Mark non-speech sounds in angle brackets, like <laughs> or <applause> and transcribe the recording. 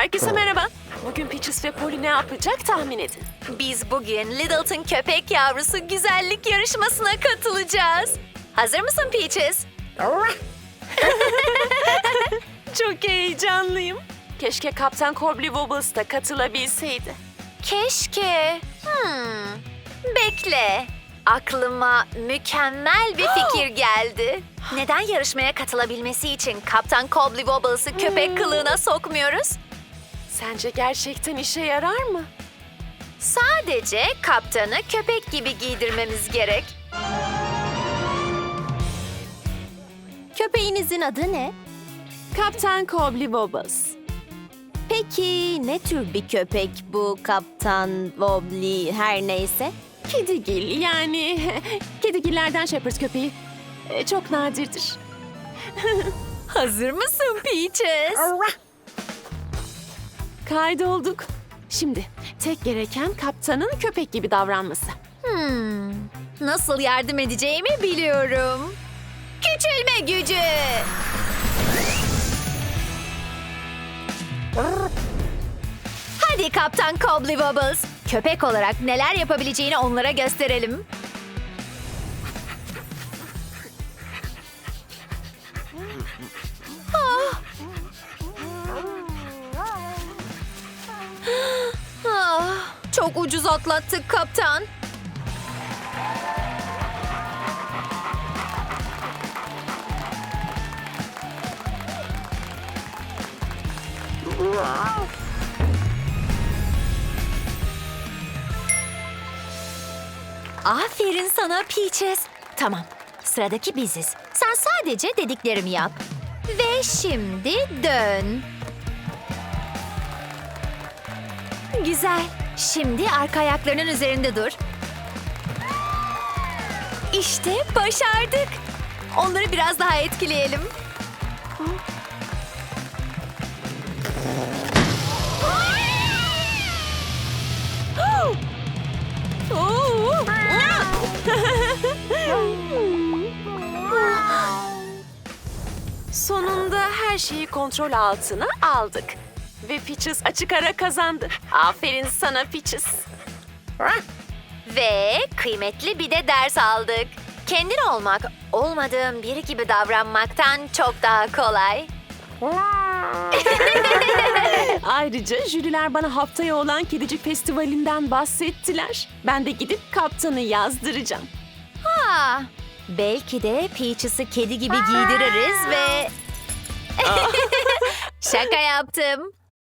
Herkese merhaba. Bugün Peaches ve Polly ne yapacak tahmin edin. Biz bugün Littleton köpek yavrusu güzellik yarışmasına katılacağız. Hazır mısın Peaches? <laughs> Çok heyecanlıyım. Keşke Kaptan Corbly Wobbles da katılabilseydi. Keşke. Hmm. Bekle. Aklıma mükemmel bir fikir <gasps> geldi. Neden yarışmaya katılabilmesi için Kaptan Cobbly Wobbles'ı köpek kılığına sokmuyoruz? Sence gerçekten işe yarar mı? Sadece kaptanı köpek gibi giydirmemiz gerek. Köpeğinizin adı ne? Kaptan Corbly Wobbles. Peki ne tür bir köpek bu kaptan, Wobbly her neyse? Kedigil yani <laughs> kedigillerden Shepherd köpeği. E, Çok nadirdir. <laughs> Hazır mısın Peaches? Kaydolduk. Şimdi tek gereken kaptanın köpek gibi davranması. Hmm, nasıl yardım edeceğimi biliyorum. Küçülme gücü. Hadi Kaptan Cobbly Wobbles. Köpek olarak neler yapabileceğini onlara gösterelim. Çok ucuz atlattık kaptan. Aferin sana Peaches. Tamam, sıradaki biziz. Sen sadece dediklerimi yap. Ve şimdi dön. Güzel. Şimdi arka ayaklarının üzerinde dur. İşte başardık. Onları biraz daha etkileyelim. Sonunda her şeyi kontrol altına aldık. Ve Peaches açık ara kazandı. Aferin sana Peaches. Ve kıymetli bir de ders aldık. Kendin olmak, olmadığın biri gibi davranmaktan çok daha kolay. <laughs> Ayrıca jüriler bana haftaya olan Kedicik Festivali'nden bahsettiler. Ben de gidip kaptanı yazdıracağım. Ha, belki de Peaches'ı kedi gibi giydiririz ve... <laughs> Şaka yaptım.